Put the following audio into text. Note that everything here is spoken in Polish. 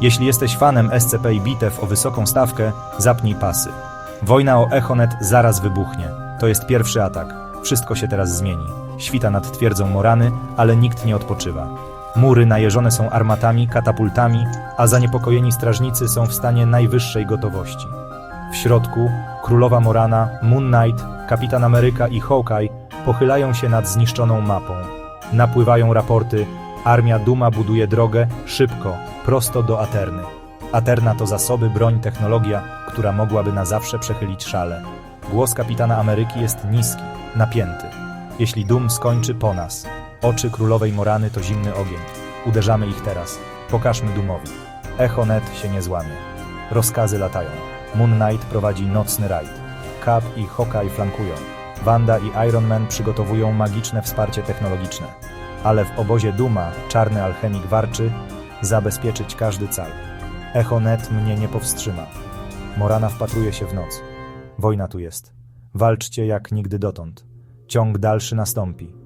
Jeśli jesteś fanem SCP i bitew o wysoką stawkę, zapnij pasy. Wojna o Echonet zaraz wybuchnie. To jest pierwszy atak. Wszystko się teraz zmieni. Świta nad twierdzą Morany, ale nikt nie odpoczywa. Mury najeżone są armatami, katapultami, a zaniepokojeni strażnicy są w stanie najwyższej gotowości. W środku królowa Morana, Moon Knight, kapitan Ameryka i Hawkeye pochylają się nad zniszczoną mapą. Napływają raporty, armia Duma buduje drogę szybko, prosto do Aterny. Aterna to zasoby, broń, technologia, która mogłaby na zawsze przechylić szale. Głos kapitana Ameryki jest niski, napięty. Jeśli Dum skończy po nas, oczy królowej Morany to zimny ogień. Uderzamy ich teraz. Pokażmy Dumowi. Echo Net się nie złamie. Rozkazy latają. Moon Knight prowadzi nocny rajd. Cap i Hawkeye flankują. Wanda i Iron Man przygotowują magiczne wsparcie technologiczne. Ale w obozie Duma czarny alchemik warczy zabezpieczyć każdy cal. Echo Net mnie nie powstrzyma. Morana wpatruje się w noc. Wojna tu jest. Walczcie jak nigdy dotąd. Ciąg dalszy nastąpi.